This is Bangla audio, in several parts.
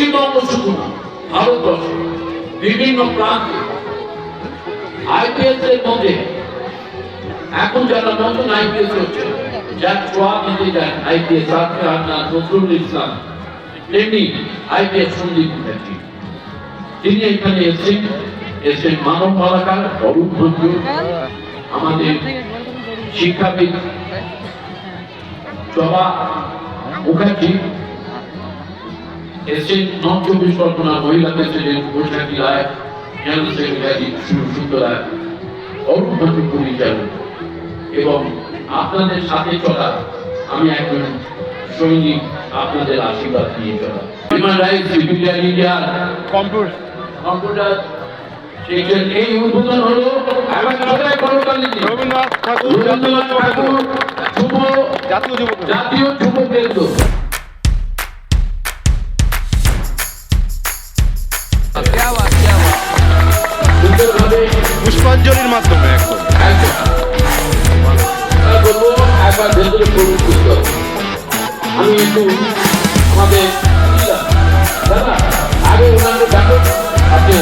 পশ্চিমবঙ্গ শুধু না, ভারতবর্ষে বিভিন্ন প্রান্তে আইপিএস এর মধ্যে এখন যারা নতুন আইপিএস হচ্ছে, যার আইপিএস নজরুল ইসলাম, তেমনি আইপিএস সন্দীপ মুখার্জি। তিনি এখানে এসেছেন এসেছেন মানব অরূপ ভদ্র আমাদের শিক্ষাবিদ, জবা মুখার্জি। এসেছেন নর্থ চব্বিশ পরগনা মহিলা president Baishakhi Roy general secretary সুন্দর ভদ্র পরিচালক এবং আপনাদের সাথে চলা আমি একজন সৈনিক আপনাদের আশীর্বাদ নিয়ে চলা। হিউম্যান রাইটস সিভিলিয়ান ইন্ডিয়ার কম্পিউটার। কম্পিউটার এই উদ্বোধন হলো রবীন্দ্রনাথ ঠাকুর। জাতীয় যুব কেন্দ্র। পুষ্পাঞ্জলির মাধ্যমে একদম আমি একটু আমাদের আগে আপনি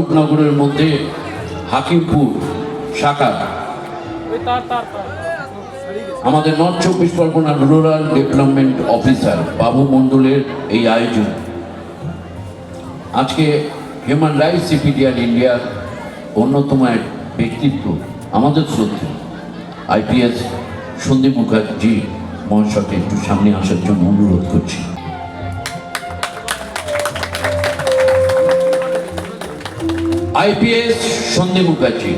আসুন। স্বরূপনগরের মধ্যে হাকিমপুর শাখা। আমাদের নর্থ চব্বিশ পরগনা রুরাল ডেভেলপমেন্ট অফিসার বাবু মণ্ডলের এই আয়োজন। আজকে হিউম্যান রাইটস সিপিডিআর ইন্ডিয়ার অন্যতম এক ব্যক্তিত্ব, আমাদের শ্রদ্ধে। আইপিএস সন্দীপ মুখার্জি মহাশয়কে একটু সামনে আসার জন্য অনুরোধ করছি। আইপিএস সন্দীপ মুখার্জি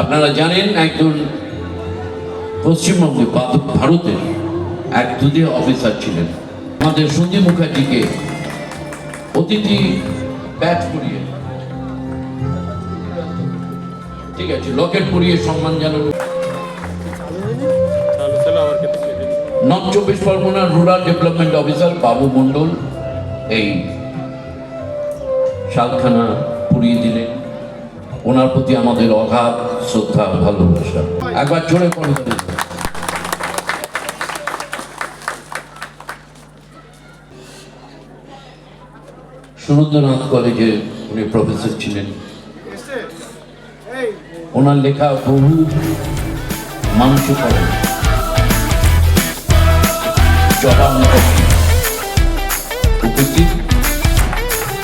আপনারা জানেন একজন পশ্চিমবঙ্গে ভারতের এক দুধে অফিসার ছিলেন আমাদের সন্দীপ মুখার্জিকে অতিথি ব্যাচ করিয়ে, ঠিক আছে, লকেট পরিয়ে সম্মান জানানো। নর্থ চব্বিশ পরগনার রুরাল ডেভেলপমেন্ট অফিসার বাবু মণ্ডল, এই শালখানা পুড়িয়ে দিলেন ওনার প্রতি আমাদের অগাধ শ্রদ্ধা ভালোবাসা। একবার জোরে করে সুরেন্দ্রনাথ কলেজে উনি প্রফেসর ছিলেন। ওনার লেখা বহু মানুষ করেন উপস্থিত।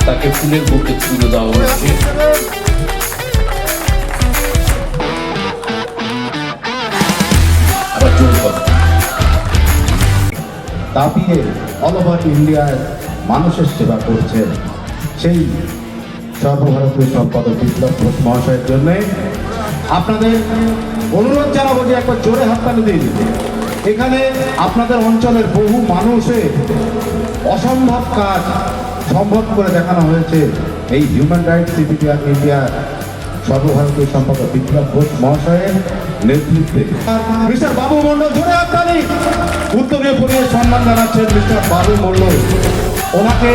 তাকে ফুলের বুকে তুলে দেওয়া কথা তাপিয়ে অল ওভার ইন্ডিয়ার মানুষের সেবা করছেন সেই সর্বভারতীয় সম্পাদক বিপ্লব ঘোষ মহাশয়ের জন্যে। আপনাদের অনুরোধ জানাব যে একবার জোরে হাততালি দিন। এখানে আপনাদের অঞ্চলের বহু মানুষের অসম্ভব কাজ সম্ভব করে দেখানো হয়েছে এই হিউম্যান রাইটস সিপিডিআর ইন্ডিয়ার সর্বভারতীয় সম্পাদক বিপ্লব ঘোষ মহাশয়ের নেতৃত্বে। মিস্টার বাবু মন্ডল জোরে হাততালি। উত্তরীয় পরিয়ে সম্মান জানাচ্ছেন মিস্টার বাবু মন্ডল ওনাকে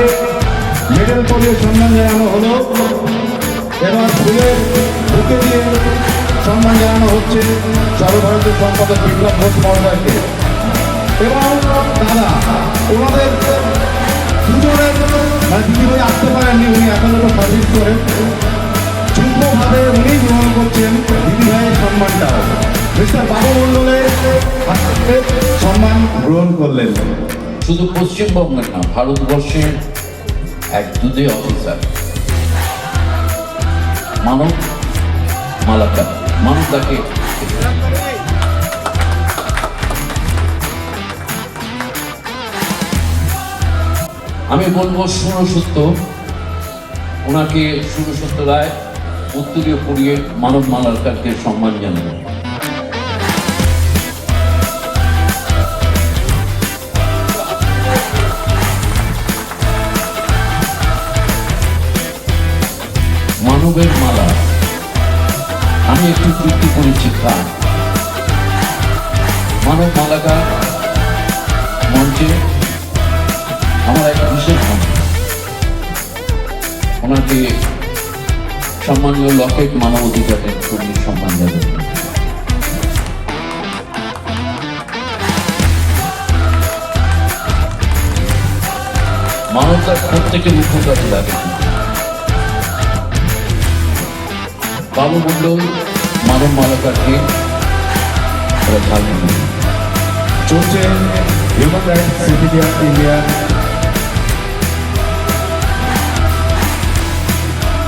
মেডেল পরিয়ে সম্মান জানানো হলো। এবার ফুলের বুকে দিয়ে সম্মান জানানো হচ্ছে সর্বভারতীয় সম্পাদক বিপ্লব ঘোষ মহোদয়কে এবং দাদা, ওনাদের মানে সম্মান গ্রহণ করলেন। শুধু পশ্চিমবঙ্গের না, ভারতবর্ষের এক দুধে অফিসার। মানব মালাকা মানব তাকে আমি বলব সুরসত্য ওনাকে সুরসত্য রায়, উত্তরীয় পড়িয়ে মানব মালাকারকে সম্মান জানানো মানবের মালা। আমি একটু তৃপ্তি করেছি মানব মালাকা ওনাকে সম্মানীয় লকেট মানবাধিকারের কর্মী সম্মান দেবেন মানবতার প্রত্যেকের উপকারে লাগে। বাবু মন্ডল মানব মালাকারকে চলছে হিউম্যান রাইটস অফ ইন্ডিয়া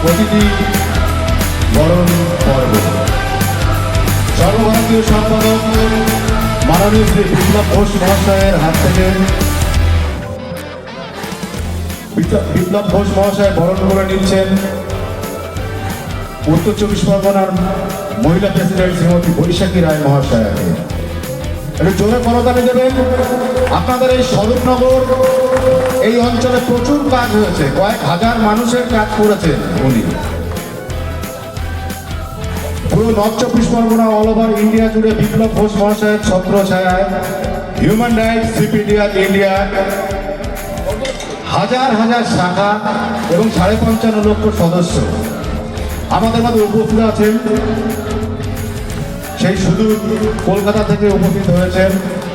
প্রতিটি বরণ পর্ব। সর্বভারতীয় সম্পাদক মাননীয় শ্রী বিপ্লব ঘোষ মহাশয়ের হাত থেকে বিপ্লব- ঘোষ মহাশয় বরণ করে নিচ্ছেন উত্তর চব্বিশ পরগনার মহিলা প্রেসিডেন্ট শ্রীমতী বৈশাখী রায় মহাশয়াকে একটু জোরে করতালি দেবেন। আপনাদের এই স্বরূপনগর, এই অঞ্চলে প্রচুর কাজ হয়েছে। কয়েক হাজার মানুষের কাজ করেছেন উনি। পুরো নর্থ চব্বিশ পরগনা অল ওভার ইন্ডিয়া জুড়ে বিপ্লব ঘোষ মহাশয়ের ছত্র ছায়ায় হিউম্যান রাইটস সিপিডিআর ইন্ডিয়া হাজার হাজার শাখা এবং সাড়ে পঞ্চান্ন লক্ষ সদস্য। আমাদের মধ্যে উপস্থিত আছেন সেই শুধু কলকাতা থেকে উপস্থিত হয়েছেন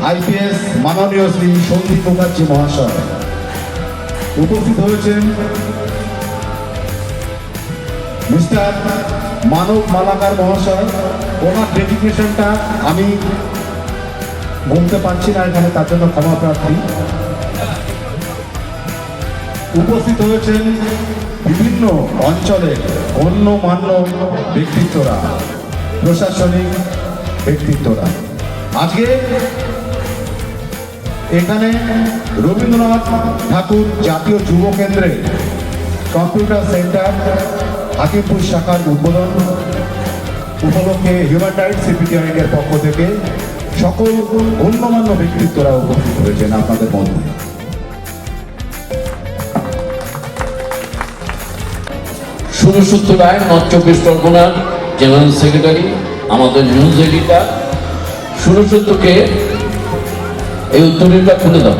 আইপিএস মাননীয় শ্রী সন্দীপ মুখার্জি মহাশয়। উপস্থিত হয়েছেন মিস্টার মানব মালাকার মহাশয়। ওনার ডেডিকেশনটা আমি বলতে পারছি না এখানে, তার জন্য ক্ষমা প্রার্থী। উপস্থিত হয়েছেন বিভিন্ন অঞ্চলের গণ্যমান্য ব্যক্তিত্বরা, প্রশাসনিক ব্যক্তিত্বরা। আজকে এখানে রবীন্দ্রনাথ ঠাকুর জাতীয় যুব কেন্দ্রে কম্পিউটার সেন্টার, হাকিমপুর শাখার উদ্বোধন, উপলক্ষে হিউম্যান রাইটস সিপিটিআইনের পক্ষ থেকে সকল গণ্যমান্য ব্যক্তিত্বরা উপস্থিত হয়েছেন আপনাদের মধ্যে। সুরসূত্র রায় নর্থ চব্বিশ পরগনার জেনারেল সেক্রেটারি আমাদের নিউজ এডিটার সুরসূত্রকে এই উত্তরীয়টা খুলে দাও।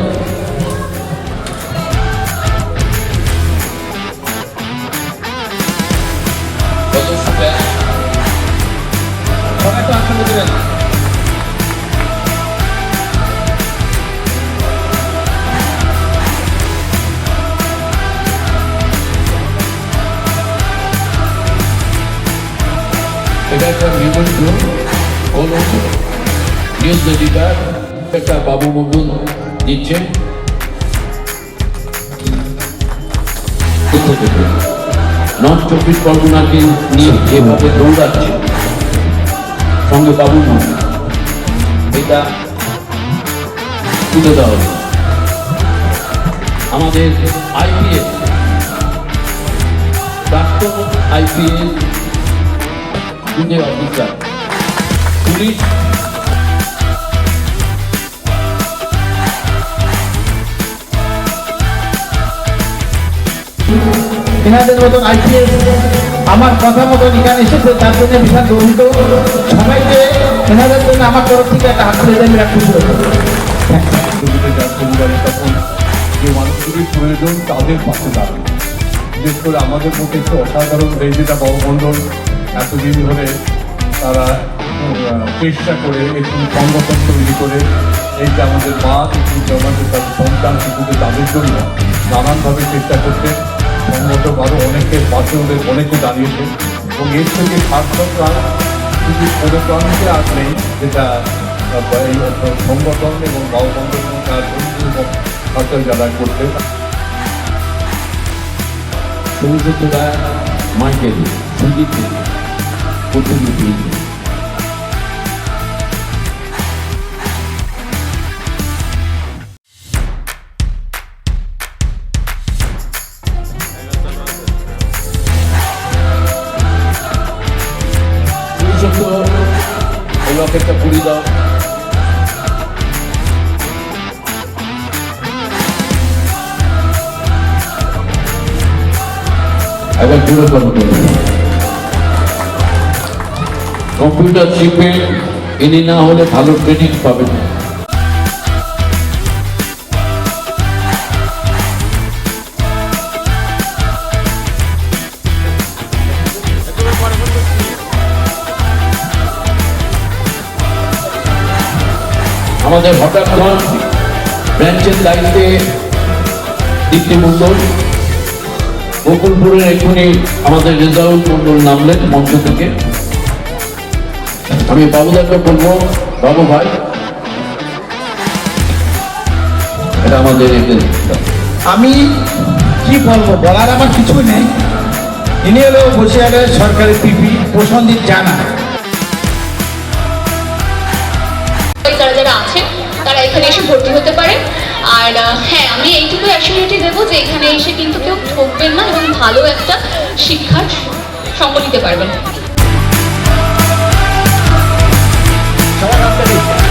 একটা নিবন্ধ কোনো নিউজ একটা বাবু মন্ডল দিচ্ছে কোথা থেকে? নর্থ চব্বিশ পরগনাকে নিয়ে যেভাবে দৌড়াচ্ছে। সঙ্গে বাবু এটা তুলে দেওয়া হবে আমাদের আইপিএস, প্রাক্তন আইপিএস জুনিয়র অফিসার পুলিশ এনাদের মতন আইপিএস আমার কথা মতন এখানে এসেছে তার জন্য বিশাল গর্বিত সবাইকে এনাদের জন্য আমার তরফ থেকে একটা হাত জমিতে যার পরিবারে তখন যে মানুষগুলির প্রয়োজন তাদের পাশে দাঁড়ানো বিশেষ করে আমাদের পক্ষে একটু অসাধারণ রেজিটা বাবুমণ্ডল এতদিন ধরে তারা চেষ্টা করে একটু সংগঠন তৈরি করে এই যে আমাদের মা কিন্তু আমাদের তার সন্তান শিশুদের তাদের জন্য নানানভাবে চেষ্টা করতে সম্মত আরও অনেকের পাশে ওদের অনেকে দাঁড়িয়েছে। এবং এর থেকে স্বাস্থ্যপ্রাণ শুধু কোনো আর নেই, যেটা এই সংগঠন এবং বাবুমণ্ডল এবং তার বন্ধু এবং সরকার যারা করছে সুরসূত্র রায় মাইকেল সন্দীপ প্রতিনিধি সুরসূত্র এই লকেটটা পুরি দাও একবার জোরে করো কম্পিউটার চিপে, ইনি না হলে ভালো ট্রেনিং পাবেন না। আমাদের হঠাৎ ব্রাঞ্চের দায়িত্বে দীপ্তি মণ্ডল। বকুলপুরের এক্ষুনি আমাদের রেজাউল মণ্ডল নামলেন মঞ্চ থেকে। আমি বাবুদাকে বলব বাবু ভাই। এটা আমাদের আমি কি বলব বলার আমার কিছু নেই। ইনি হলো বসিরহাটের সরকারি পিপি প্রসন্দীপ জানা। তারা যারা আছেন তারা এখানে এসে ভর্তি হতে পারে। আর হ্যাঁ আমি এইটুকু অ্যাসিউরিটি দেবো যে এখানে এসে কিন্তু কেউ ঠকবেন না এবং ভালো একটা শিক্ষার সঙ্গ নিতে পারবেন। Então, é a.